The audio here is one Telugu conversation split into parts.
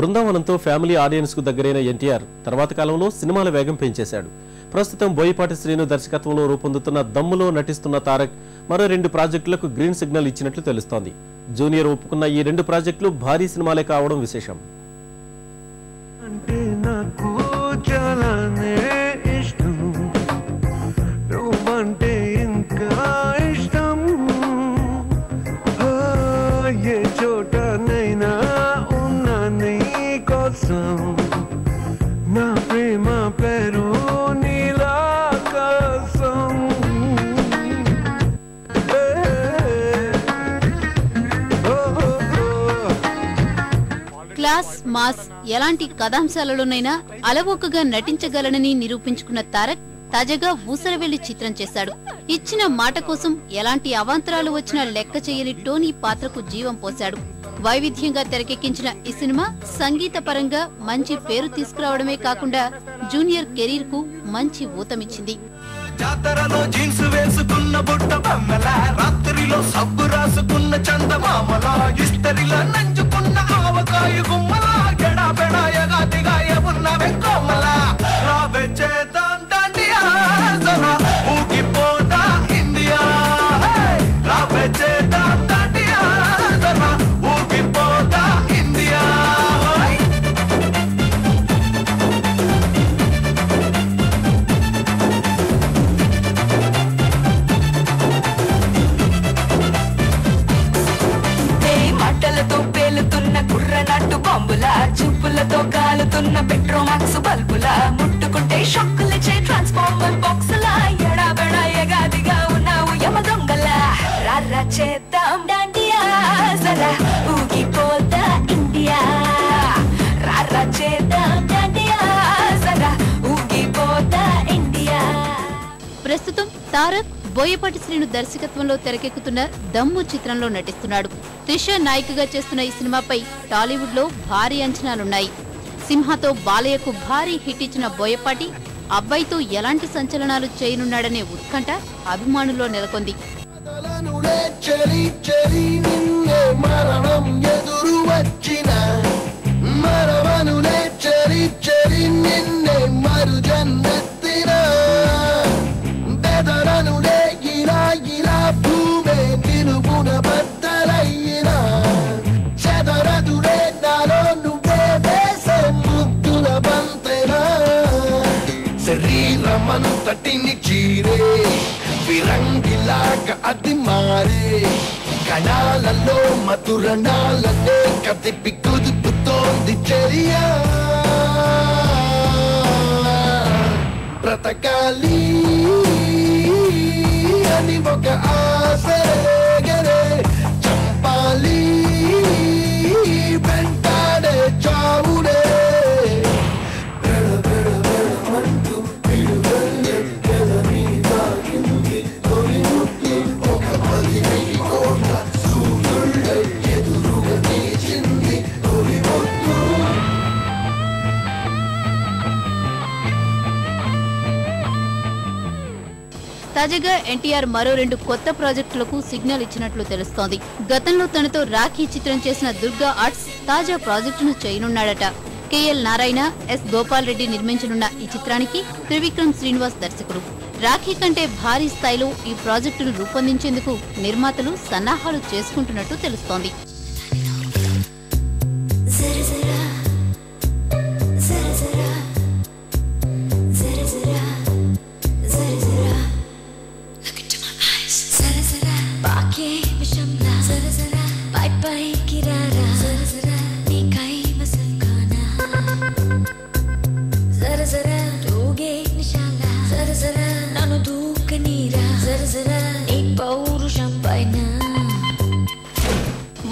బృందావనంతో ఫ్యామిలీ ఆడియన్స్కు దగ్గరైన ఎన్టీఆర్ తర్వాత కాలంలో సినిమాల వేగం పెంచేశాడు. ప్రస్తుతం బోయపాటి శ్రీను దర్శకత్వంలో రూపొందుతున్న దమ్ములో నటిస్తున్న తారక్ మరో రెండు ప్రాజెక్టులకు గ్రీన్ సిగ్నల్ ఇచ్చినట్లు తెలుస్తోంది. జూనియర్ ఒప్పుకున్న ఈ రెండు ప్రాజెక్టులు భారీ సినిమాలే కావడం విశేషం. క్లాస్ మాస్ ఎలాంటి కథాంశాలలోనైనా అలవోకగా నటించగలనని నిరూపించుకున్న తారక్ తాజాగా ఊసరవెల్లి చిత్రం చేశాడు. ఇచ్చిన మాట కోసం ఎలాంటి అవాంతరాలు వచ్చినా లెక్క చేయని టోనీ పాత్రకు జీవం పోశాడు. వైవిధ్యంగా తెరకెక్కించిన ఈ సినిమా సంగీత పరంగా మంచి పేరు తీసుకురావడమే కాకుండా జూనియర్ కెరీర్కు మంచి ఊతమిచ్చింది. జాతరలో జీన్స్ వేసుకున్న బుట్ట రాత్రిలో సబ్బు రాసుకున్న చందమామలా ఇస్తరిలో ప్రస్తుతం తారక్ బోయపాటి శ్రీను దర్శకత్వంలో తెరకెక్కుతున్న దమ్ము చిత్రంలో నటిస్తున్నాడు. త్రిష నాయికగా చేస్తున్న ఈ సినిమాపై టాలీవుడ్లో భారీ అంచనాలున్నాయి. సింహతో బాలయ్యకు భారీ హిట్ ఇచ్చిన బోయపాటి అబ్బాయితో ఎలాంటి సంచలనాలు చేయనున్నాడనే ఉత్కంఠ అభిమానుల్లో నెలకొంది. శరీరమంతటిని చీరే విరంగిలాగా అది మారే కణాలలో మధురణాలనే కదిపి కుదుపుతోంది చర్య బ్రతకాలి అని ఒక ఆశ తాజాగా ఎన్టీఆర్ మరో రెండు కొత్త ప్రాజెక్టులకు సిగ్నల్ ఇచ్చినట్లు తెలుస్తోంది. గతంలో తనతో రాఖీ చిత్రం చేసిన దుర్గా ఆర్ట్స్ తాజా ప్రాజెక్టును చేయనున్నాడట. కేఎల్ నారాయణ ఎస్ గోపాల్ రెడ్డి నిర్మించనున్న ఈ చిత్రానికి త్రివిక్రమ్ శ్రీనివాస్ దర్శకుడు. రాఖీ కంటే భారీ స్థాయిలో ఈ ప్రాజెక్టును రూపొందించేందుకు నిర్మాతలు సన్నాహాలు చేసుకుంటున్నట్టు తెలుస్తోంది.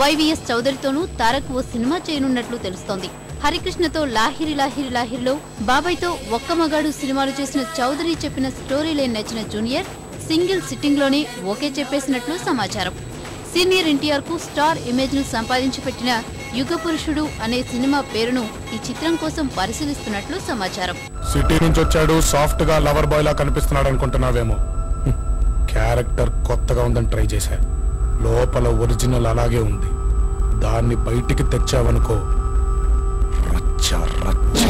వైవిఎస్ చౌదరితోనూ తారక్ ఓ సినిమా చేయనున్నట్లు తెలుస్తోంది. హరికృష్ణతో లాహిరి లాహిరి లాహిరిలో బాబాయ్తో ఒక్క మగాడు సినిమాలు చేసిన చౌదరి చెప్పిన స్టోరీలే నచ్చిన జూనియర్ సింగిల్ సిట్టింగ్లోనే ఓకే చెప్పేసినట్లు సమాచారం. సీనియర్ ఎన్టీఆర్కు స్టార్ ఇమేజ్ను సంపాదించి పెట్టిన యుగ పురుషుడు అనే సినిమా పేరును ఈ చిత్రం కోసం పరిశీలిస్తున్నట్లు సమాచారం. సిటీ నుంచి వచ్చాడు సాఫ్ట్గా లవర్ బాయ్ లా కనిపిస్తున్నాడు అనుకుంటున్నావేమో. క్యారెక్టర్ కొత్తగా ఉందని ట్రై చేశా. లోపల ఒరిజినల్ అలాగే ఉంది. దాన్ని బయటికి తెచ్చావనుకో. రచ్చ రచ్చ.